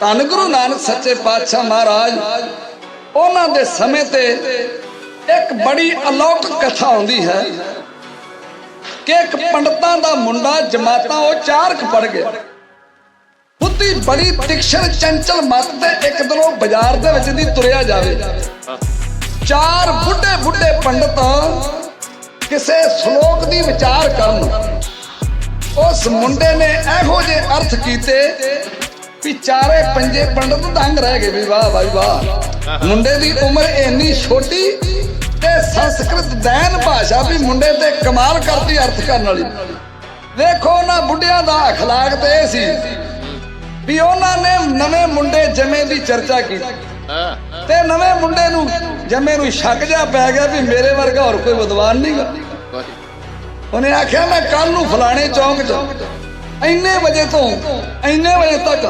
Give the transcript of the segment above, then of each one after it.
ਧੰਨ ਗੁਰੂ ਨਾਨਕ ਸੱਚੇ ਪਾਤਸ਼ਾਹ ਮਹਾਰਾਜ, ਉਹਨਾਂ ਦੇ ਸਮੇਂ ਤੇ ਇੱਕ ਬੜੀ ਅਲੌਕਿਕ ਕਥਾ ਆਉਂਦੀ ਹੈ ਕਿ ਇੱਕ ਪੰਡਤਾਂ ਦਾ ਮੁੰਡਾ, ਜਮਾਤਾਂ ਉਹ ਚਾਰ ਪੜ ਗਿਆ ਬੁੱਧੀ ਬੜੀ ਤਿਕਸ਼ਣ ਚੰਚਲ ਮਤ ਤੇ ਇੱਕ ਦਿਨ ਉਹ ਬਾਜ਼ਾਰ ਦੇ ਵਿੱਚ ਦੀ ਤੁਰਿਆ ਜਾਵੇ। ਚਾਰ ਬੁੱਢੇ ਬੁੱਢੇ ਪੰਡਤ ਕਿਸੇ ਸ਼ਲੋਕ ਦੀ ਵਿਚਾਰ ਕਰਨ। ਉਸ ਮੁੰਡੇ ਨੇ ਇਹੋ ਜਿਹੇ ਅਰਥ ਕੀਤੇ ਵੀ ਚਾਰੇ ਪੰਜੇ ਪੰਡਤ ਦੰਗ ਰਹਿ ਗਏ ਵੀ ਵਾਹ ਭਾਈ ਵਾਹ ਮੁੰਡੇ ਦੀ ਉਮਰ ਇੰਨੀ ਛੋਟੀ ਤੇ ਸੰਸਕ੍ਰਿਤ ਦੈਨ ਭਾਸ਼ਾ ਵੀ ਮੁੰਡੇ ਤੇ ਕਮਾਲ ਕਰਦੀ ਅਰਥ ਕਰਨ ਵਾਲੀ ਵੇਖੋ ਨਾ ਬੁੱਢਿਆਂ ਦਾ اخلاق ਤੇ ਇਹ ਸੀ ਵੀ ਉਹਨਾਂ ਨੇ ਨਵੇਂ ਮੁੰਡੇ ਜਮੇ ਦੀ ਚਰਚਾ ਕੀਤੀ ਤੇ ਨਵੇਂ ਮੁੰਡੇ ਨੂੰ ਜਮੇ ਨੂੰ ਸ਼ੱਕ ਜਾ ਪੈ ਗਿਆ ਵੀ ਮੇਰੇ ਵਰਗਾ ਹੋਰ ਕੋਈ ਵਿਦਵਾਨ ਨਹੀਂਗਾ ਉਹਨੇ ਆਖਿਆ ਮੈਂ ਕੱਲ ਨੂੰ ਫਲਾਣੇ ਚੌਂਕ 'ਚ ਇੰਨੇ ਵਜੇ ਤੋਂ, ਇੰਨੇ ਵਜੇ ਤੱਕ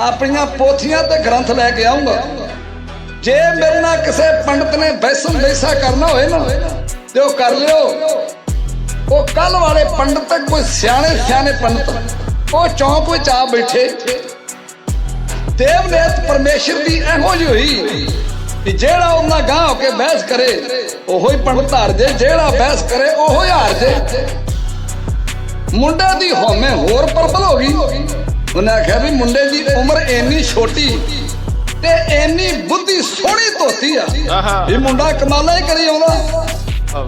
ਆਪਣੀਆਂ ਪੋਥੀਆਂ ਤੇ ਗ੍ਰੰਥ ਲੈ ਕੇ ਆਉਂਗਾ ਜੇ ਮੇਰੇ ਨਾਲ ਕਿਸੇ ਪੰਡਤ ਨੇ ਬੈਸਨ ਬੈਸਾ ਕਰਨਾ ਹੋਏ ਨਾ, ਤੇ ਉਹ ਕਰ ਲਿਓ। ਉਹ ਕੱਲ ਵਾਲੇ ਪੰਡਤ, ਕੋਈ ਸਿਆਣੇ ਸਿਆਣੇ ਪੰਡਤ, ਉਹ ਚੌਂਕ ਵਿੱਚ ਆ ਬੈਠੇ। ਦੇਵਨੇਤ ਪਰਮੇਸ਼ਰ ਦੀ ਇਹੋ ਜਿਹੀ ਹੋਈ ਕਿ ਜਿਹੜਾ ਉਹਨਾਂ ਗਾਂ ਹੋ ਕੇ ਬਹਿਸ ਕਰੇ, ਉਹੋ ਹੀ ਪੰਡਤ ਹਾਰ ਜੇ, ਜਿਹੜਾ ਬਹਿਸ ਕਰੇ, ਉਹੋ ਹੀ ਹਾਰ ਜੇ। ਮੁੰਡੇ ਦੀ ਹਉਮੈ ਹੋਰ ਪਰਬਲ ਹੋ ਗਈ। ਉਹਨੇ ਆਖਿਆ ਵੀ ਮੁੰਡੇ ਦੀ ਉਮਰ ਇੰਨੀ ਛੋਟੀ ਤੇ ਇੰਨੀ ਬੁੱਧੀ ਸੋਹਣੀ ਧੋਤੀ ਆ। ਇਹ ਮੁੰਡਾ ਕਮਾਲਾ ਹੀ ਕਰੀ ਆਉਂਦਾ।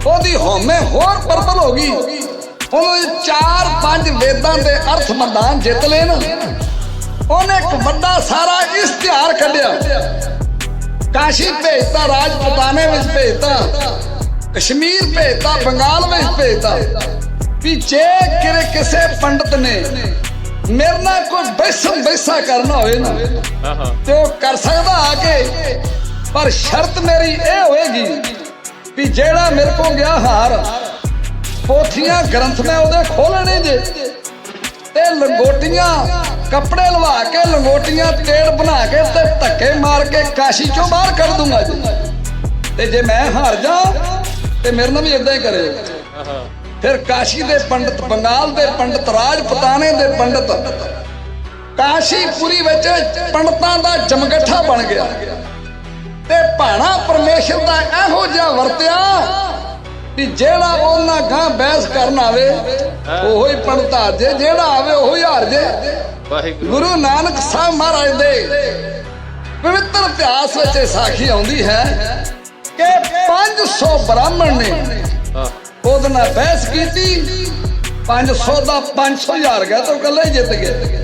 ਉਹਦੀ ਹਉਮੈ ਹੋਰ ਪਰਬਲ ਹੋ ਗਈ। ਉਹਨੇ ਚਾਰ ਪੰਜ ਵੇਦਾਂ ਦੇ ਅਰਥ ਮੈਦਾਨ ਜਿੱਤ ਲਏ ਨਾ ਉਹਨੇ ਇੱਕ ਵੱਡਾ ਸਾਰਾ ਇਸ਼ਤਿਹਾਰ ਕੱਢਿਆ। ਕਾਸ਼ੀ ਭੇਜਤਾ ਰਾਜਪੁਤਾਨੇ ਵਿੱਚ ਭੇਜਤਾ। ਕਸ਼ਮੀਰ ਭੇਜਤਾ ਬੰਗਾਲ ਵਿੱਚ ਭੇਜਤਾ। ਵੀ ਜੇ ਕਿਰੇ ਕਿਸੇ ਪੰਡਤ ਨੇ ਮੇਰੇ ਨਾਲ ਕੋਈ ਬੈਸਮ ਬੈਸਾ ਕਰਨਾ ਹੋਵੇ ਨਾ ਤੇ ਉਹ ਕਰ ਸਕਦਾ ਆ ਕੇ ਪਰ ਸ਼ਰਤ ਮੇਰੀ ਇਹ ਹੋਏਗੀ ਵੀ ਜਿਹੜਾ ਮੇਰੇ ਕੋਲ ਗਿਆ ਹਾਰ ਪੋਥੀਆਂ ਗ੍ਰੰਥ ਮੈਂ ਉਹਦੇ ਖੋਲਣੇ ਜੇ ਤੇ ਲੰਗੋਟੀਆਂ ਕੱਪੜੇ ਲਵਾ ਕੇ ਲੰਗੋਟੀਆਂ ਤੇੜ ਬਣਾ ਕੇ ਤੇ ਧੱਕੇ ਮਾਰ ਕੇ ਕਾਸ਼ੀ ਚੋਂ ਬਾਹਰ ਕੱਢ ਦੂੰਗਾ ਜੀ। ਤੇ ਜੇ ਮੈਂ ਹਾਰ ਜਾ ਤੇ ਮੇਰੇ ਨਾਲ ਵੀ ਇਦਾਂ ਹੀ ਕਰਿਓ। ਫਿਰ ਕਾਸ਼ੀ ਦੇ ਪੰਡਤ ਬੰਗਾਲ ਦੇ ਪੰਡਤ ਰਾਜਪਤਾਨੇ ਦੇ ਪੰਡਤ। ਕਾਸ਼ੀਪੁਰੀ ਵਿੱਚ ਪੰਡਤਾਂ ਦਾ ਜਮਗੱਠਾ ਬਣ ਗਿਆ। ਤੇ ਭਾਣਾ ਪਰਮੇਸ਼ਰ ਦਾ ਇਹੋ ਜਿਹਾ ਵਰਤਿਆ ਵੀ ਜਿਹੜਾ ਉਹਨਾਂ ਗਾਂ ਬਹਿਸ ਕਰਨ ਆਵੇ ਉਹੋ ਹੀ ਪੰਡਤ ਜੇ ਜਿਹੜਾ ਆਵੇ ਉਹੋ ਹੀ ਹਾਰ ਜੇ ਗੁਰੂ ਨਾਨਕ ਸਾਹਿਬ ਮਹਾਰਾਜ ਦੇ ਪਵਿੱਤਰ ਇਤਿਹਾਸ ਵਿੱਚ ਸਾਖੀ ਆਉਂਦੀ ਹੈ ਕਿ 500 ਬ੍ਰਾਹਮਣ ਨੇ ਉਹਦੇ ਨਾਲ ਬਹਿਸ ਕੀਤੀ 500 ਦਾ 500 ਹਜ਼ਾਰ ਗਿਆ ਤਾਂ ਉਹ ਜਿੱਤ ਗਏ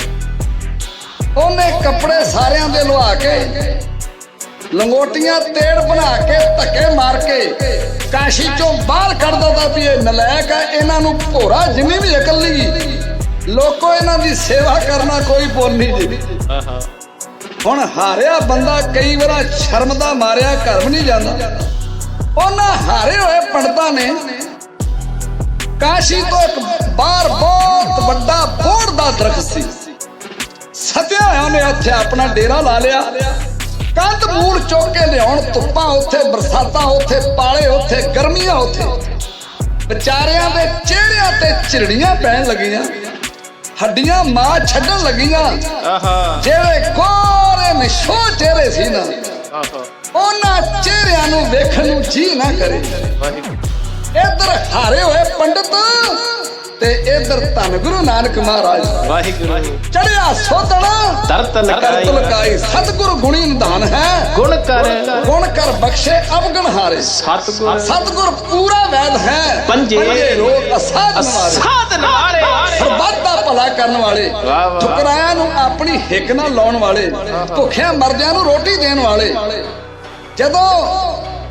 ਉਹਨੇ ਕੱਪੜੇ ਸਾਰਿਆਂ ਦੇ ਲਵਾ ਕੇ, ਲੰਗੋਟੀਆਂ ਤੇੜ ਬਣਾ ਕੇ, ਧੱਕੇ ਮਾਰ ਕੇ ਕਾਸ਼ੀ ਚੋਂ ਬਾਹਰ ਕੱਢ ਦਿੰਦਾ ਵੀ ਇਹ ਨਲਾਇਕ ਹੈ ਇਹਨਾਂ ਨੂੰ ਭੋਰਾ ਜਿੰਨੀ ਵੀ ਅਕਲ ਨਹੀਂ ਲੋਕੋ, ਇਹਨਾਂ ਦੀ ਸੇਵਾ ਕਰਨਾ ਕੋਈ ਪੁੰਨ ਨਹੀਂ ਜੀ। ਹੁਣ ਹਾਰਿਆ ਬੰਦਾ ਕਈ ਵਾਰ ਸ਼ਰਮ ਦਾ ਮਾਰਿਆ, ਘਰ ਵੀ ਨਹੀਂ ਜਾਂਦਾ। ਉਹਨਾਂ ਹਾਰੇ ਹੋਏ ਪੰਡਤਾਂ ਨੇ ਕਾਸ਼ੀ ਤੋਂ ਇੱਕ ਬਾਹਰ ਬਹੁਤ ਵੱਡਾ ਬੋੜ ਦਾ ਦਰਖਤ ਸੀ। ਸਤਿਆ ਹੋਇਆ ਨੇ ਇੱਥੇ ਆਪਣਾ ਡੇਰਾ ਲਾ ਲਿਆ। ਕੰਧ ਮੂਲ ਚੁੱਕ ਕੇ ਲਿਆਉਣ ਧੁੱਪਾਂ ਉੱਥੇ ਬਰਸਾਤਾਂ ਉੱਥੇ ਪਾਲੇ ਉੱਥੇ ਗਰਮੀਆਂ ਉੱਥੇ। ਵਿਚਾਰਿਆਂ ਦੇ ਚਿਹਰਿਆਂ ਤੇ ਚਿੜੀਆਂ ਪੈਣ ਲੱਗੀਆਂ। ਹੱਡੀਆਂ ਮਾਂ ਛੱਡਣ ਲੱਗੀਆਂ। ਆਹਾ। ਜਿਹੜੇ ਕੋਰੇ ਨਿਸ਼ੋ ਚਿਹਰੇ ਸੀ ਨਾ ਆਹਾ। ਉਹਨਾਂ ਚਿਹਰਿਆਂ ਨੂੰ ਵੇਖਣ ਨੂੰ ਜੀ ਨਾ ਕਰੇ। ਵਾਹਿਗੁਰੂ। ਇੱਧਰ ਹਾਰੇ ਹੋਏ ਪੰਡਤ ਤੇ ਇੱਧਰ ਧੰਨ ਗੁਰੂ ਨਾਨਕ ਮਹਾਰਾਜ। ਵਾਹਿਗੁਰੂ। ਚੜਿਆ ਸੋਧਣਾ ਤਰਤ ਕਰਤ ਲਕਾਈ ਲਕਾਈ ਸਤਿਗੁਰ ਗੁਣੀ ਨਿਧਾਨ ਹੈ। ਗੁਣ ਕਰ। ਗੁਣ ਕਰ ਬਖਸ਼ੇ ਅਵਗਣ ਹਾਰੇ। ਸਤਗੁਰ। ਸਤਿਗੁਰ ਪੂਰਾ ਵੈਦ ਹੈ। ਪੰਜੇ। ਰੋਗ ਅਸਾਧ ਨਿਵਾਰੇ ਸਾਧ ਨਾਰੇ ਸਰਬੱਤ ਦਾ ਭਲਾ ਕਰਨ ਵਾਲੇ। ਠੁਕਰਾਇਆਂ ਨੂੰ ਆਪਣੀ ਹਿੱਕ ਨਾਲ ਲਾਉਣ ਵਾਲੇ। ਭੁੱਖਿਆਂ ਮਰਦਿਆਂ ਨੂੰ ਰੋਟੀ ਦੇਣ ਵਾਲੇ। ਜਦੋਂ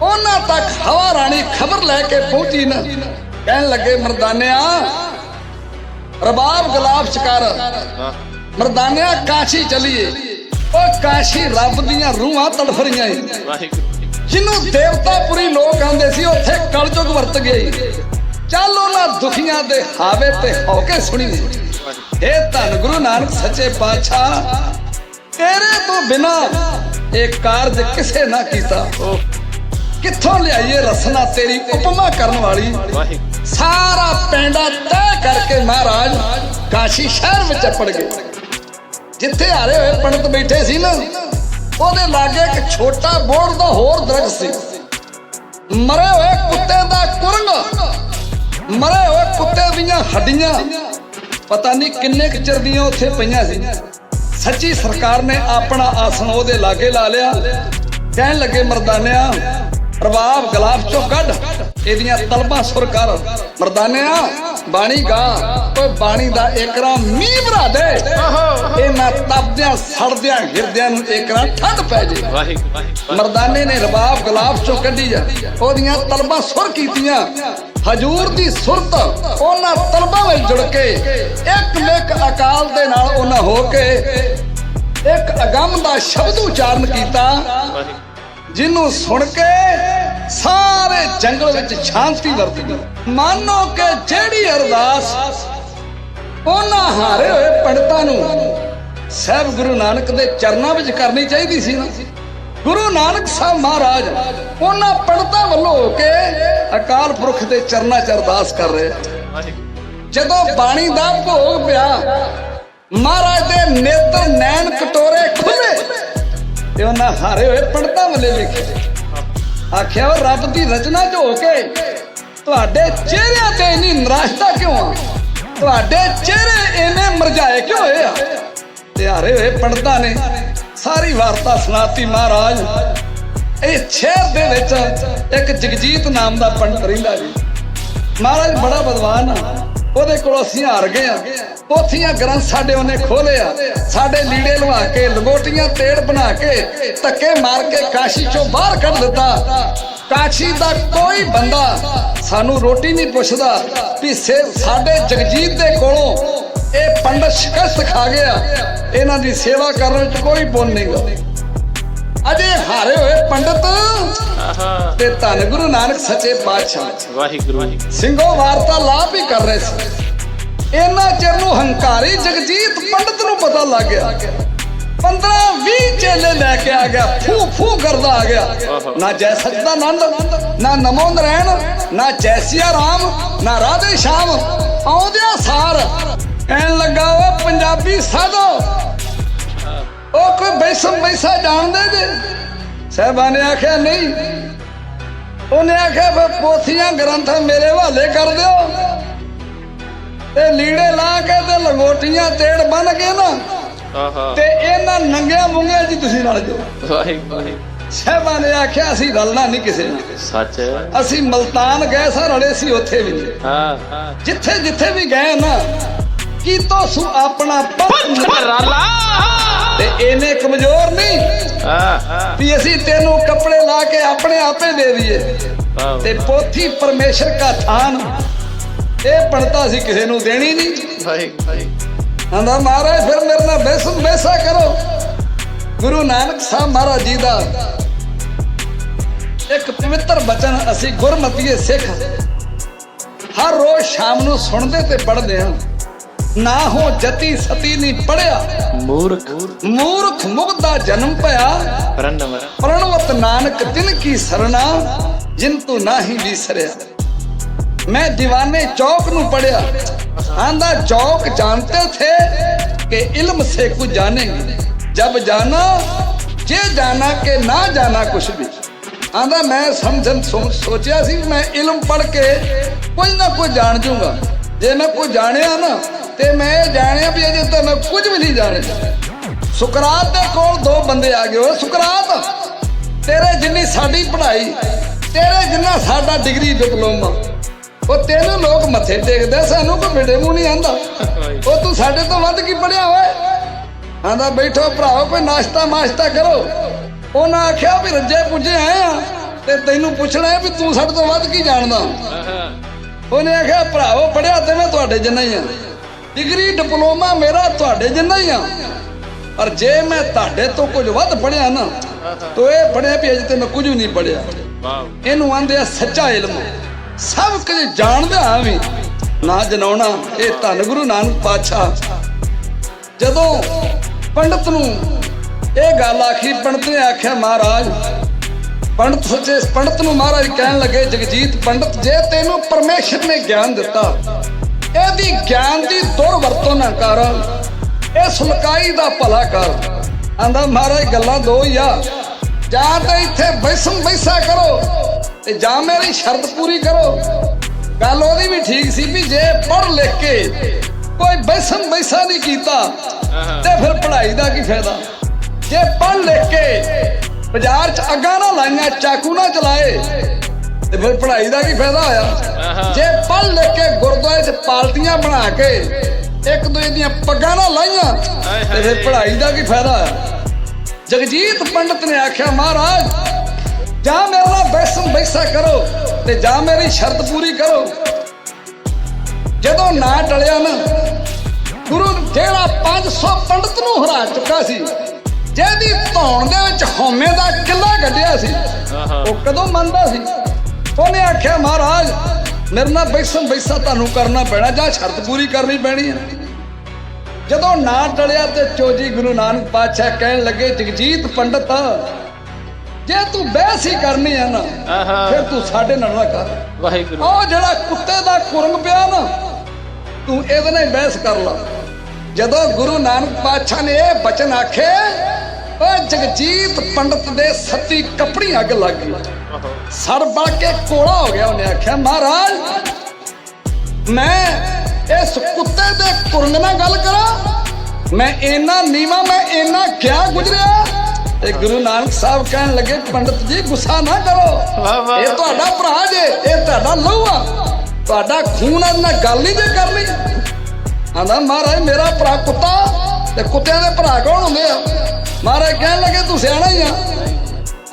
ਉਹਨਾਂ ਤੱਕ ਹਵਾ ਰਾਣੀ ਖਬਰ ਲੈ ਕੇ ਪਹੁੰਚੀ ਨਾ। ਕਹਿਣ ਲੱਗੇ ਮਰਦਾਨਿਆ ਰਬਾਬ ਗੁਲਾਬ ਸ਼ਿਕਾਰ। ਮਰਦਾਨਿਆ ਕਾਸ਼ੀ ਚਲੀਏ। ਉਹ ਕਾਸ਼ੀ ਰੱਬ ਦੀਆਂ ਰੂਹਾਂ ਤੜਫ ਰਹੀਆਂ ਏ ਜਿਹਨੂੰ ਦੇਵਤਾਪੁਰੀ ਲੋਕ ਆਂਦੇ ਸੀ ਉੱਥੇ ਕਲਯੁਗ ਵਰਤ ਗਏ ਚੱਲ ਉਹਨਾਂ ਦੁਖੀਆਂ ਦੇ ਹਾਵੇ ਤੇ ਹੋ ਕੇ ਸੁਣੀਏ। ਇਹ ਧੰਨ ਗੁਰੂ ਨਾਨਕ ਸੱਚੇ ਪਾਤਸ਼ਾਹ ਤੇਰੇ ਤੋਂ ਬਿਨਾ ਇਹ ਕਾਰਜ ਕਿਸੇ ਨਾ ਕੀਤਾ। ਕਿੱਥੋਂ ਲਿਆਈਏ ਰਸਨਾ ਤੇਰੀ ਉਪਮਾ ਕਰਨ ਵਾਲੀ? ਸਾਰਾ ਪੈਂਡਾ ਤੈਅ ਕਰਕੇ ਮਹਾਰਾਜ ਕਾਸ਼ੀ ਸ਼ਹਿਰ ਵਿੱਚ ਪੜ ਗਏ। ਜਿੱਥੇ ਹਾਰੇ ਹੋਏ ਪੰਡਤ ਬੈਠੇ ਸੀ ਨਾ ਉਹਦੇ ਲਾਗੇ ਇੱਕ ਛੋਟਾ ਬੋੜ ਦਾ ਹੋਰ ਦਰਖਤ ਸੀ। ਮਰੇ ਹੋਏ ਕੁੱਤੇ ਦਾ ਕੁਰੰਗ ਮਰੇ ਹੋਏ ਕੁੱਤੇ ਦੀਆਂ ਹੱਡੀਆਂ ਪਤਾ ਨਹੀਂ ਕਿੰਨੇ ਕੁ ਚਿਰ ਦੀਆਂ ਉੱਥੇ ਪਈਆਂ ਸੀ। ਸੱਚੀ ਸਰਕਾਰ ਨੇ ਆਪਣਾ ਆਸਣ ਉਹਦੇ ਲਾਗੇ ਲਾ ਲਿਆ। ਕਹਿਣ ਲੱਗੇ ਮਰਦਾਨਿਆਂ ਰਬਾਬ ਗਲਾਫ ਚੋਂ ਕੱਢ, ਇਹਦੀਆਂ ਤਲਬਾ ਸੁਰ ਕਰ। ਮਰਦਾਨਿਆ, ਬਾਣੀ ਗਾ ਓਏ ਬਾਣੀ ਦਾ ਏਕਰਾ ਮੀਂਹ ਭਰਾ ਦੇ। ਇਹਨਾਂ ਤਪਦਿਆਂ, ਸੜਦਿਆਂ ਹਿਰਦਿਆਂ ਨੂੰ ਏਕਰਾ ਠੰਡ ਪੈ ਜੇ। ਮਰਦਾਨੇ ਨੇ ਰਬਾਬ ਗਲਾਫ ਚੋਂ ਕੱਢੀ ਜਾ ਉਹਦੀਆਂ ਤਲਬਾ ਸੁਰ ਕੀਤੀਆਂ। ਹਜੂਰ ਦੀ ਸੁਰਤ ਉਹਨਾਂ ਤਲਬਾ ਵਿੱਚ ਜੁੜ ਕੇ, ਇੱਕ ਮਿਕ ਅਕਾਲ ਦੇ ਨਾਲ ਉਹਨਾਂ ਹੋ ਕੇ, ਇੱਕ ਅਗੰਮ ਦਾ ਸ਼ਬਦ ਉਚਾਰਨ ਕੀਤਾ। ਜਿਹਨੂੰ ਸੁਣ ਕੇ ਸਾਰੇ ਜੰਗਲ ਵਿੱਚ ਸ਼ਾਂਤੀ ਵਰਤ ਗਈ ਮਾਨੋ ਕਿ ਜਿਹੜੀ ਅਰਦਾਸ ਉਹਨਾਂ ਹਾਰੇ ਹੋਏ ਪੰਡਤਾਂ ਨੂੰ ਸਹਿਬ ਗੁਰੂ ਨਾਨਕ ਦੇ ਚਰਨਾਂ ਵਿੱਚ ਕਰਨੀ ਚਾਹੀਦੀ ਸੀ ਨਾ। ਗੁਰੂ ਨਾਨਕ ਸਾਹਿਬ ਮਹਾਰਾਜ ਉਹਨਾਂ ਪੰਡਤਾਂ ਵੱਲੋਂ ਹੋ ਕੇ ਅਕਾਲ ਪੁਰਖ ਦੇ ਚਰਨਾਂ 'ਚ ਅਰਦਾਸ ਕਰ ਰਹੇ ਜਦੋਂ ਬਾਣੀ ਦਾ ਭੋਗ ਪਿਆ, ਮਹਾਰਾਜ ਦੇ ਨੇਤਰ ਨੈਣ ਕਟੋਰੇ ਖੁੱਲੇ ਤੇ ਉਹਨਾਂ ਹਾਰੇ ਹੋਏ ਪੰਡਤਾਂ ਵੱਲੇ ਵੇਖੇ ਆਖਿਆ ਉਹ ਰੱਬ ਦੀ ਰਚਨਾ 'ਚ ਕੇ ਤੁਹਾਡੇ ਚਿਹਰਿਆਂ ਤੇ ਇੰਨੀ ਨਿਰਾਸ਼ਤਾ ਕਿਉਂ ਆ? ਤੁਹਾਡੇ ਚਿਹਰੇ ਇੰਨੇ ਮਰਝਾਏ ਕਿਉਂ ਹੋਏ ਆ? ਤੇ ਹਾਰੇ ਹੋਏ ਪੰਡਤਾਂ ਨੇ, ਸਾਰੀ ਵਾਰਤਾ ਸੁਣਾਤੀ ਮਹਾਰਾਜ। ਇਹ ਸ਼ਹਿਰ ਦੇ ਵਿੱਚ ਇੱਕ ਜਗਜੀਤ ਨਾਮ ਦਾ ਪੰਡਤ ਰਹਿੰਦਾ ਜੀ। ਮਹਾਰਾਜ ਬੜਾ ਵਿਦਵਾਨ ਆ, ਉਹਦੇ ਕੋਲ ਅਸੀਂ ਹਾਰ ਗਏ ਆ। ਪੋਥੀਆਂ ਗ੍ਰੰਥ ਸਾਡੇ ਉਹਨੇ ਖੋਲੇ ਆ। ਸਾਡੇ ਲੀੜੇ ਲਵਾ ਕੇ ਲੰਗੋਟੀਆਂ ਤੇੜ ਬਣਾ ਕੇ ਧੱਕੇ ਮਾਰ ਕੇ ਕਾਸ਼ੀ ਚੋਂ ਬਾਹਰ ਕੱਢ ਦਿੱਤਾ। ਕਾਸ਼ੀ ਦਾ ਕੋਈ ਬੰਦਾ ਸਾਨੂੰ ਰੋਟੀ ਨਹੀਂ ਪੁੱਛਦਾ ਵੀ ਸੇ- ਸਾਡੇ ਜਗਜੀਤ ਦੇ ਕੋਲੋਂ ਇਹ ਪੰਡਤ ਸ਼ਿਕਸਤ ਖਾ ਗਿਆ। ਇਹਨਾਂ ਦੀ ਸੇਵਾ ਕਰਨ ਵਿੱਚ ਕੋਈ ਪੁੰਨ ਨਹੀਂਗਾ ਅਜੇ ਹਾਰੇ ਹੋਏ ਪੰਡਤ ਤੇ ਧੰਨ ਗੁਰੂ ਨਾਨਕ ਸੱਚੇ ਪਾਤਸ਼ਾਹ। ਵਾਹਿਗੁਰੂ। ਸਿੰਘੋ ਵਾਰਤਾਲਾਪ ਹੀ ਕਰ ਰਹੇ ਸੀ। ਇਹਨਾਂ ਚਿਰ ਨੂੰ ਹੰਕਾਰੀ ਜਗਜੀਤ ਪੰਡਤ ਨੂੰ ਪਤਾ ਲੱਗ ਗਿਆ। 15 20 ਚੇਲੇ ਲੈ ਕੇ ਆ ਗਿਆ ਫੂ ਫੂ ਕਰਦਾ ਆ ਗਿਆ। ਨਾ ਜੈ ਸਚਦਾ ਨੰਦ ਨਾ ਨਮੋ ਨਰੈਣ, ਨਾ ਜੈਸਿਆ ਰਾਮ, ਨਾ ਰਾਧੇ ਸ਼ਾਮ, ਆਉਂਦਿਆ ਸਾਰ। ਕਹਿਣ ਲੱਗਾ ਉਹ ਪੰਜਾਬੀ ਸਾਧੋ। ਉਹ ਕੋਈ ਬੈਸਮ ਬੈਸਾ ਜਾਣਦੇ ਜੇ। ਸਾਹਿਬਾਂ ਨੇ ਆਖਿਆ, ਨਹੀਂ। ਉਹਨੇ ਆਖਿਆ ਪੋਥੀਆਂ, ਗ੍ਰੰਥ ਮੇਰੇ ਹਵਾਲੇ ਕਰ ਦਿਓ। ਤੇ ਲੀੜੇ ਲਾ ਕੇ ਤੇ ਲੰਗੋਟੀਆਂ ਤੇੜ ਬਨ ਕੇ ਨਾ ਆਹਾ। ਤੇ ਇਹਨਾਂ ਨੰਗਿਆਂ ਮੁੰਗਿਆਂ ਜੀ ਤੁਸੀਂ ਰਲ ਜਾਓ। ਵਾਹਿਗੁਰੂ। ਸਾਹਿਬਾਂ ਨੇ ਆਖਿਆ ਅਸੀਂ ਰਲਣਾ ਨਹੀਂ ਕਿਸੇ ਨਾਲ। ਸੱਚ। ਅਸੀਂ ਮਲਤਾਨ ਗਏ ਸਾਂ ਰਲੇ ਸੀ ਉੱਥੇ ਵੀ। ਹਾਂ। ਹਾਂ ਜਿੱਥੇ ਜਿੱਥੇ ਵੀ ਗਏ ਨਾ ਕੀਤੋ ਸੁ ਆਪਣਾ ਪੰਥ ਰਾਲਾ। ਤੇ ਇਹਨੇ ਕਮਜ਼ੋਰ ਨਹੀਂ ਹਾਂ। ਹਾਂ ਵੀ ਅਸੀਂ ਤੈਨੂੰ ਕੱਪੜੇ ਲਾ ਕੇ ਆਪਣੇ ਆਪੇ ਦੇ ਦਈਏ। ਤੇ ਪੋਥੀ ਪਰਮੇਸ਼ਰ ਦਾ ਥਾਨ ਇਹ ਪੜਤਾ ਸੀ ਕਿਸੇ ਨੂੰ ਦੇਣੀ ਨਹੀਂ। ਭਾਈ ਭਾਈ। ਆਂਦਾ ਮਹਾਰਾਜ ਫਿਰ ਮੇਰੇ ਨਾਲ ਬੈਸ ਮੈਸਾ ਕਰੋ। ਗੁਰੂ ਨਾਨਕ ਸਾਹਿਬ ਮਹਾਰਾਜ ਜੀ ਦਾ ਇੱਕ ਪਵਿੱਤਰ ਬਚਨ ਅਸੀਂ ਗੁਰਮਤੀਏ ਸਿੱਖ ਹਰ ਰੋਜ਼ ਸ਼ਾਮ ਨੂੰ ਸੁਣਦੇ ਤੇ ਪੜਦੇ ਹਾਂ। ਨਾ ਹੋ ਜਤੀ ਸਤੀ ਨਹੀਂ ਪੜਿਆ ਮੂਰਖ। ਮੂਰਖ ਮੁਖ ਦਾ ਜਨਮ ਭਇਆ। ਪ੍ਰਣਵ। ਪ੍ਰਣਵਤ ਨਾਨਕ ਤਿਨ ਕੀ ਸਰਣਾ ਜਿਨ ਤੂ ਵੀ ਵਿਸਰਿਆ ਮੈਂ دیਵਾਨੇ ਚੌਕ ਨੂੰ ਪੜਿਆ ਆਂਦਾ ਚੌਕ ਜਾਣਦੇ ਥੇ ਕਿ ਇਲਮ ਸੇ ਕੁ ਜਾਣेंगे ਜਬ ਜਾਣਾ, ਜੇ ਜਾਣਾ ਕਿ ਨਾ ਜਾਣਾ ਕੁਛ ਵੀ। ਆਂਦਾ ਮੈਂ ਸਮਝਣ ਸੋਚਿਆ ਸੀ ਮੈਂ ਇਲਮ ਪੜ ਕੇ ਕੁਝ ਨਾ ਕੁਝ ਜਾਣ ਜੂਗਾ। ਜੇ ਮੈਂ ਕੁਝ ਜਾਣਿਆ ਨਾ, ਤੇ ਮੈਂ ਇਹ ਜਾਣਿਆ ਵੀ ਅਜੇ ਤਾਂ ਮੈਂ ਕੁਝ ਵੀ ਨਹੀਂ ਜਾਣਿਆ। ਸੁਕਰਾਤ ਦੇ ਕੋਲ ਦੋ ਬੰਦੇ ਆ ਗਏ ਓ ਸੁਕਰਾਤ, ਤੇਰੇ ਜਿੰਨੀ ਸਾਡੀ ਪੜ੍ਹਾਈ, ਤੇਰੇ ਜਿੰਨਾ ਸਾਡਾ ਡਿਗਰੀ ਡਿਪਲੋਮਾ ਉਹ ਤੈਨੂੰ ਲੋਕ ਮੱਥੇ ਟੇਕਦੇ ਸਾਨੂੰ ਕੋਈ ਬਿੜੇ ਮੂੰਹ ਨਹੀਂ ਆਂਦਾ। ਉਹ ਤੂੰ ਸਾਡੇ ਤੋਂ ਵੱਧ ਕੀ ਪੜਿਆ ਓਏ? ਆਂਦਾ ਬੈਠੋ ਭਰਾਓ ਕੋਈ ਨਾਸ਼ਤਾ ਮਾਸ਼ਤਾ ਕਰੋ। ਉਹਨਾਂ ਆਖਿਆ ਵੀ ਰੱਜੇ ਪੁੱਜੇ ਆਏ ਆ ਤੇ ਤੈਨੂੰ ਪੁੱਛਣਾ ਵੀ ਤੂੰ ਸਾਡੇ ਤੋਂ ਵੱਧ ਕੀ ਜਾਣਦਾ? ਉਹਨੇ ਆਖਿਆ ਭਰਾਓ ਪੜਿਆ ਤੇ ਮੈਂ ਤੁਹਾਡੇ ਜਿੰਨਾ ਹੀ ਆ। ਡਿਗਰੀ ਡਿਪਲੋਮਾ ਮੇਰਾ ਤੁਹਾਡੇ ਜਿੰਨਾ ਹੀ ਆ। ਪਰ ਜੇ ਮੈਂ ਤੁਹਾਡੇ ਤੋਂ ਕੁਝ ਵੱਧ ਪੜਿਆ ਨਾ ਤੋ ਇਹ ਪੜਿਆ ਵੀ ਅਜੇ ਤੇ ਮੈਂ ਕੁਝ ਵੀ ਨਹੀਂ ਪੜਿਆ ਵਾਹ ਇਹਨੂੰ ਆਂਦੇ ਆ ਸੱਚਾ ਇਲਮ। ਸਭ ਕੁਝ ਜਾਣਦਾ ਹਾਂ ਵੀ ਨਾ ਜਨਾਉਣਾ, ਇਹ ਧੰਨ ਗੁਰੂ ਨਾਨਕ ਪਾਤਸ਼ਾਹ। ਜਦੋਂ ਪੰਡਤ ਨੂੰ ਇਹ ਗੱਲ ਆਖੀ, ਪੰਡਤ ਨੇ ਆਖਿਆ, ਮਹਾਰਾਜ, ਪੰਡਤ ਸੱਚੇ ਪੰਡਤ ਨੂੰ ਮਹਾਰਾਜ ਕਹਿਣ ਲੱਗੇ, ਜਗਜੀਤ, ਪੰਡਤ, ਜੇ ਤੈਨੂੰ ਪਰਮੇਸ਼ਰ ਨੇ ਗਿਆਨ ਦਿੱਤਾ, ਇਹਦੀ ਗਿਆਨ ਦੀ ਦੁਰ ਵਰਤੋਂ ਨਾ ਕਰ, ਇਹ ਸੁਲਕਾਈ ਦਾ ਭਲਾ ਕਰ। ਆਂਦਾ, ਮਹਾਰਾਜ, ਗੱਲਾਂ ਦੋ ਹੀ ਆ। ਜਾਂ ਤਾਂ ਇੱਥੇ ਬੈਸਮ ਬੈਸਾ ਕਰੋ ਤੇ ਜਾਂ ਮੇਰੀ ਸ਼ਰਤ ਪੂਰੀ ਕਰੋ ਗੱਲ ਉਹਦੀ ਵੀ ਠੀਕ ਸੀ ਵੀ ਜੇ ਪੜ੍ਹ ਲਿਖ ਕੇ ਕੋਈ ਬੈਸਮ ਬੈਸਾ ਨਹੀਂ ਕੀਤਾ। ਤੇ ਫਿਰ ਪੜ੍ਹਾਈ ਦਾ ਕੀ ਫਾਇਦਾ ਜੇ ਪੜ੍ਹ ਲਿਖ ਕੇ ਬਾਜ਼ਾਰ 'ਚ ਅੱਗਾ ਨਾ ਲਾਈਆਂ ਚਾਕੂ ਨਾ ਚਲਾਏ ਤੇ ਫਿਰ ਪੜ੍ਹਾਈ ਦਾ ਕੀ ਫਾਇਦਾ ਹੋਇਆ। ਜੇ ਪੜ੍ਹ ਲਿਖ ਕੇ ਗੁਰਦੁਆਰੇ 'ਚ ਪਾਰਟੀਆਂ ਬਣਾ ਕੇ ਇੱਕ ਦੂਜੇ ਦੀਆਂ ਪੱਗਾਂ ਨਾ ਲਾਈਆਂ ਤੇ ਫਿਰ। ਪੜ੍ਹਾਈ ਦਾ ਕੀ ਫਾਇਦਾ ਹੋਇਆ ਜਗਜੀਤ ਪੰਡਤ ਨੇ ਆਖਿਆ ਮਹਾਰਾਜ ਜਾਂ ਮੇਰੇ ਨਾਲ ਬੈਸਮ ਬੈਸਾ ਕਰੋ ਤੇ ਜਾਂ ਮੇਰੀ ਸ਼ਰਤ ਪੂਰੀ ਕਰੋ। ਜਦੋਂ ਨਾ ਟਲਿਆ ਨਾ, ਗੁਰੂ ਜਿਹੜਾ 500 ਪੰਡਤ ਨੂੰ ਹਰਾ ਚੁੱਕਾ ਸੀ, ਜਿਹਦੀ ਧੌਣ ਦੇ ਵਿੱਚ ਹਉਮੈ ਦਾ ਕਿੱਲਾ ਗੱਡਿਆ ਸੀ, ਉਹ ਕਦੋਂ ਮੰਨਦਾ ਸੀ? ਉਹਨੇ ਆਖਿਆ, ਮਹਾਰਾਜ, ਮੇਰੇ ਨਾਲ ਬੈਸਮ ਬੈਸਾ ਤੁਹਾਨੂੰ ਕਰਨਾ ਪੈਣਾ, ਜਾਂ ਸ਼ਰਤ ਪੂਰੀ ਕਰਨੀ ਪੈਣੀ ਹੈ। ਜਦੋਂ ਨਾ ਟਲਿਆ ਤੇ ਚੋਜੀ ਗੁਰੂ ਨਾਨਕ ਪਾਤਸ਼ਾਹ ਕਹਿਣ ਲੱਗੇ, ਜਗਜੀਤ ਪੰਡਤ ਜੇ ਤੂੰ ਬਹਿਸ ਹੀ ਕਰਨੀ ਹੈ ਨਾ ਫਿਰ ਤੂੰ ਸਾਡੇ ਨਾਲ ਨਾ ਕਰ। ਵਾਹਿਗੁਰੂ। ਉਹ ਜਿਹੜਾ ਕੁੱਤੇ ਦਾ ਕੁਰੰਗ ਪਿਆ ਨਾ ਤੂੰ ਇਹਦੇ ਨਾਲ ਬਹਿਸ ਕਰ ਲਾ। ਜਦੋਂ ਗੁਰੂ ਨਾਨਕ ਪਾਤਸ਼ਾਹ ਨੇ ਇਹ ਬਚਨ ਆਖੇ ਉਹ ਜਗਜੀਤ ਪੰਡਤ ਦੇ ਸੱਤੀ ਕੱਪੜੀ ਅੱਗ ਲੱਗ ਗਈ। ਸੜ ਬਲ ਕੇ ਕੋਲਾ ਹੋ ਗਿਆ ਉਹਨੇ ਆਖਿਆ ਮਹਾਰਾਜ ਮੈਂ ਇਸ ਕੁੱਤੇ ਦੇ ਕੁਰੰਗ ਨਾਲ ਗੱਲ ਕਰਾਂ। ਮੈਂ ਇੰਨਾ ਨੀਵਾ ਮੈਂ ਇੰਨਾ ਕਿਆ ਗੁਜਰਿਆ ਤੇ ਗੁਰੂ ਨਾਨਕ ਸਾਹਿਬ ਕਹਿਣ ਲੱਗੇ ਪੰਡਤ ਜੀ ਗੁੱਸਾ ਨਾ ਕਰੋ। ਵਾਹ ਵਾਹ। ਇਹ ਤੁਹਾਡਾ ਭਰਾ ਜੇ ਇਹ ਤੁਹਾਡਾ ਲਹੂ ਆ। ਤੁਹਾਡਾ ਖੂਨ ਆ ਨਾਲ ਗੱਲ ਨਹੀਂ ਜੇ ਕਰਨੀ। ਆਂਦਾ ਮਹਾਰਾਜ ਮੇਰਾ ਭਰਾ ਕੁੱਤਾ ਤੇ ਕੁੱਤਿਆਂ ਦੇ ਭਰਾ ਕੌਣ ਹੁੰਦੇ ਆ? ਮਹਾਰਾਜ ਕਹਿਣ ਲੱਗੇ ਤੂੰ ਸਿਆਣਾ ਹੀ ਆ।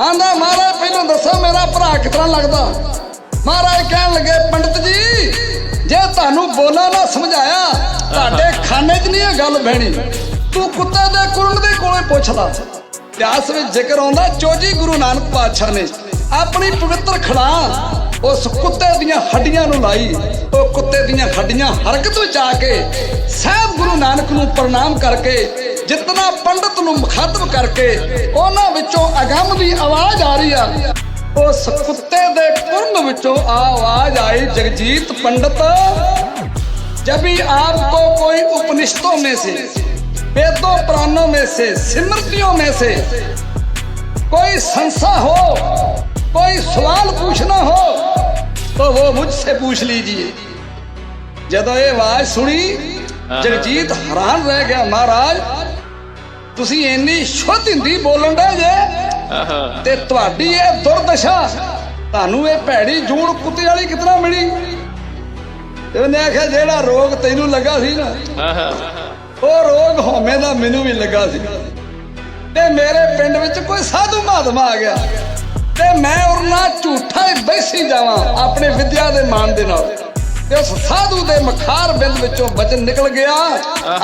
ਆਂਦਾ ਮਹਾਰਾਜ ਪਹਿਲਾਂ ਦੱਸੋ ਮੇਰਾ ਭਰਾ ਕਿਤਨਾ ਲੱਗਦਾ? ਮਹਾਰਾਜ ਕਹਿਣ ਲੱਗੇ ਪੰਡਤ ਜੀ ਜੇ ਤੁਹਾਨੂੰ ਬੋਲਾ ਨਾ ਸਮਝਾਇਆ ਤੁਹਾਡੇ ਖਾਨੇ 'ਚ ਨਹੀਂ ਇਹ ਗੱਲ ਬਹਿਣੀ। ਤੂੰ ਕੁੱਤੇ ਦੇ ਕੁਰੰਗ ਦੇ ਕੋਲੇ ਪੁੱਛ ਲਾ। ਇਤਿਹਾਸ ਵਿੱਚ ਜ਼ਿਕਰ ਆਉਂਦਾ ਚੋਜੀ ਗੁਰੂ ਨਾਨਕ ਪਾਤਸ਼ਾਹ ਨੇ ਆਪਣੀ ਪਵਿੱਤਰ ਖੜਾਂ, ਉਸ ਕੁੱਤੇ ਦੀਆਂ ਹੱਡੀਆਂ ਨੂੰ ਲਾਈ, ਉਹ ਕੁੱਤੇ ਦੀਆਂ ਹੱਡੀਆਂ ਹਰਕਤ ਵਿੱਚ ਆ ਕੇ ਸਹਿਬ ਗੁਰੂ ਨਾਨਕ ਨੂੰ ਪ੍ਰਣਾਮ ਕਰਕੇ, ਜਿਤਨਾ ਪੰਡਤ ਨੂੰ ਮੁਖਾਤਬ ਕਰਕੇ ਉਹਨਾਂ ਵਿੱਚੋਂ ਅਗੰਮ ਦੀ ਆਵਾਜ਼ ਆ ਰਹੀ ਆ, ਉਸ ਕੁੱਤੇ ਦੇ ਕੁਰਮ ਵਿੱਚੋਂ ਆ ਆਵਾਜ਼ ਆਈ, ਜਗਜੀਤ ਪੰਡਤ, ਜਬ ਆਪ ਕੋ ਕੋਈ ਉਪਨਿਸ਼ਤੋਂ ਮੇ ਸੇ। वेदों पुराणों में से स्मृतियों में से कोई संशय हो कोई सवाल पूछना हो तो वो मुझसे पूछ लीजिए ਜਦੋਂ ਇਹ ਆਵਾਜ਼ ਸੁਣੀ ਜਗਜੀਤ ਹੈਰਾਨ ਰਹਿ ਗਿਆ ਮਹਾਰਾਜ ਤੁਸੀਂ ਇੰਨੀ ਸ਼ੁੱਧ ਹਿੰਦੀ ਬੋਲਣ ਦੇ ਜੇ ਆਹਾ ਤੇ ਤੁਹਾਡੀ ਇਹ ਦੁਰਦਸ਼ਾ ਤੁਹਾਨੂੰ ਇਹ ਭੈੜੀ ਜੂੜ ਕੁੱਤੇ ਵਾਲੀ ਕਿਤਨਾ ਮਿਲੀ ਤੇ ਉਹਨੇ ਆਖਿਆ ਜਿਹੜਾ ਰੋਗ ਤੈਨੂੰ ਲੱਗਾ ਸੀ ਨਾ ਆਹਾ ਉਹ ਰੋਗ ਹਉਮੈ ਦਾ ਮੈਨੂੰ ਵੀ ਲੱਗਾ ਸੀ। ਤੇ ਮੇਰੇ ਪਿੰਡ ਵਿੱਚ ਕੋਈ ਸਾਧੂ ਮਹਾਤਮਾ ਆ ਗਿਆ। ਤੇ ਮੈਂ ਉਹਨਾਂ ਝੂਠਾ ਹੀ ਬੈਸੀ ਜਾਵਾਂ ਆਪਣੇ ਵਿਦਿਆ ਦੇ ਮਾਨ ਦੇ ਨਾਲ। ਤੇ ਉਸ ਸਾਧੂ ਦੇ ਮਖਾਰ ਬਿੰਦ ਵਿੱਚੋਂ ਬਚਨ ਨਿਕਲ ਗਿਆ।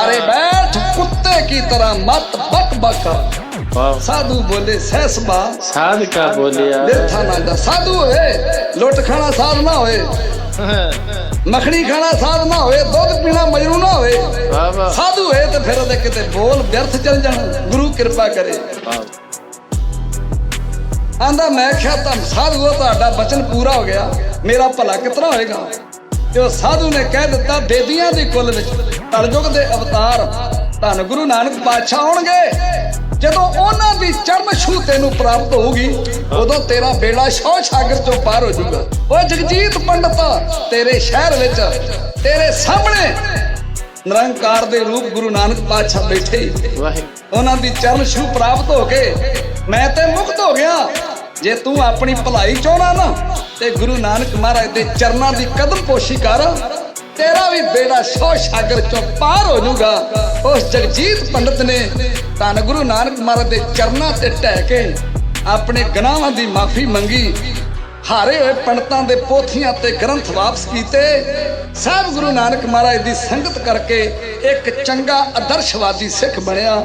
ਅਰੇ ਬੈਠ ਕੁੱਤੇ ਕੀ ਤਰ੍ਹਾਂ ਮਤ ਬਕ ਬਕ ਸਾਧੂ ਬੋਲੇ ਸਹਿਸਬਾ ਸਾਧਕਾ ਬੋਲਿਆ। ਬਿਰਥਾ ਨਾ ਜਾ ਸਾਧੂ ਹੋਏ ਲੁੱਟ ਖਾਣਾ ਸਾਧ ਨਾ ਹੋਏ। ਮੱਖਣੀ ਖਾਣਾ ਸਾਧ ਨਾ ਹੋਏ ਦੁੱਧ ਪੀਣਾ ਮਜਨੂ ਨਾ ਵਾਹ ਸਾਧੂ ਹੋਏ ਤੇ ਫਿਰ ਉਹਦੇ ਕਿਤੇ ਬੋਲ ਵਿਅਰਥ ਚੱਲ ਜਾਣ ਗੁਰੂ ਕਿਰਪਾ ਕਰੇ। ਆਂਦਾ ਮੈਂ ਕਿਹਾ ਤਾਂ ਸਾਧੂ ਤੁਹਾਡਾ ਬਚਨ ਪੂਰਾ ਹੋ ਗਿਆ। ਮੇਰਾ ਭਲਾ ਕਿਤਨਾ ਹੋਏਗਾ? ਤੇ ਉਹ ਸਾਧੂ ਨੇ ਕਹਿ ਦਿੱਤਾ ਬੇਦੀਆਂ ਦੀ ਕੁੱਲ ਵਿੱਚ ਕਲਯੁਗ ਦੇ ਅਵਤਾਰ ਧੰਨ ਗੁਰੂ ਨਾਨਕ ਪਾਤਸ਼ਾਹ ਆਉਣਗੇ। ਜਦੋਂ ਉਹਨਾਂ ਦੀ ਚਰਨ ਛੂ ਤੈਨੂੰ ਪ੍ਰਾਪਤ ਹੋਊਗੀ ਉਦੋਂ ਤੇਰਾ ਬੇੜਾ ਸ਼ੌ ਸਾਗਰ ਚੋਂ ਪਾਰ ਹੋ ਜਾਊਗਾ। ਉਹ ਜਗਜੀਤ ਪੰਡਤ ਤੇਰੇ ਸ਼ਹਿਰ ਵਿੱਚ ਤੇਰੇ ਸਾਹਮਣੇ ਨਿਰੰਕਾਰ ਦੇ ਰੂਪ ਗੁਰੂ ਨਾਨਕ ਪਾਤਸ਼ਾਹ ਬੈਠੇ ਵਾਹਿਗੁਰੂ। ਉਹਨਾਂ ਦੀ ਚਰਨ ਛੂ ਪ੍ਰਾਪਤ ਹੋ ਕੇ ਮੈਂ ਤੇ ਮੁਕਤ ਹੋ ਗਿਆ। ਜੇ ਤੂੰ ਆਪਣੀ ਭਲਾਈ ਚਾਹਣਾ ਨਾ ਤੇ ਗੁਰੂ ਨਾਨਕ ਮਹਾਰਾਜ ਦੇ ਚਰਨਾਂ ਦੀ ਕਦਮ ਪੋਸ਼ੀ ਕਰ। ਤੇਰਾ ਵੀ ਬੇੜਾ ਸੋ ਸਾਗਰ ਚੋਂ ਪਾਰ ਹੋ ਜਾਊਗਾ। ਉਸ ਜਗਜੀਤ ਪੰਡਤ ਨੇ ਧੰਨ ਗੁਰੂ ਨਾਨਕ ਮਹਾਰਾਜ ਦੇ ਚਰਨਾਂ ਤੇ ਟਹਿ ਕੇ ਆਪਣੇ ਗੁਨਾਹਾਂ ਦੀ ਮਾਫੀ ਮੰਗੀ। ਹਾਰੇ ਹੋਏ ਪੰਡਤਾਂ ਦੇ ਪੋਥੀਆਂ ਤੇ ਗ੍ਰੰਥ ਵਾਪਸ ਕੀਤੇ। ਸਾਹਿਬ ਗੁਰੂ ਨਾਨਕ ਮਹਾਰਾਜ ਦੀ ਸੰਗਤ ਕਰਕੇ ਇੱਕ ਚੰਗਾ ਆਦਰਸ਼ਵਾਦੀ ਸਿੱਖ ਬਣਿਆ।